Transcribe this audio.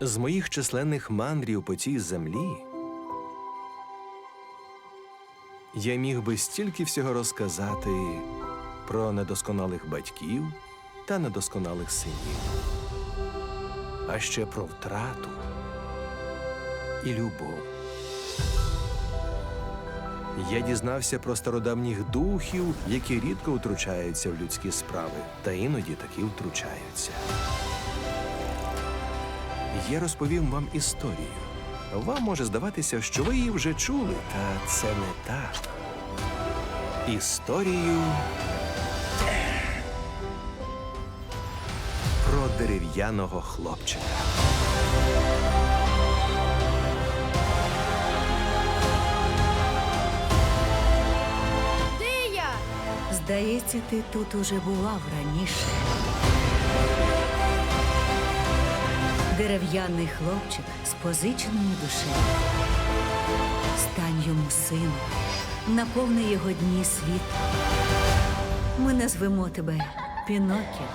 З моїх численних мандрів по цій землі я міг би стільки всього розказати про недосконалих батьків та недосконалих синів, а ще про втрату і любов. Я дізнався про стародавніх духів, які рідко втручаються в людські справи, та іноді таки втручаються. Я розповім вам історію. Вам може здаватися, що ви її вже чули, та це не так. Історію про дерев'яного хлопчика. Здається, ти тут уже бував раніше. Дерев'яний хлопчик з позиченою душею. Стань йому сином, наповни його дні світ. Ми назвемо тебе Пінокіо.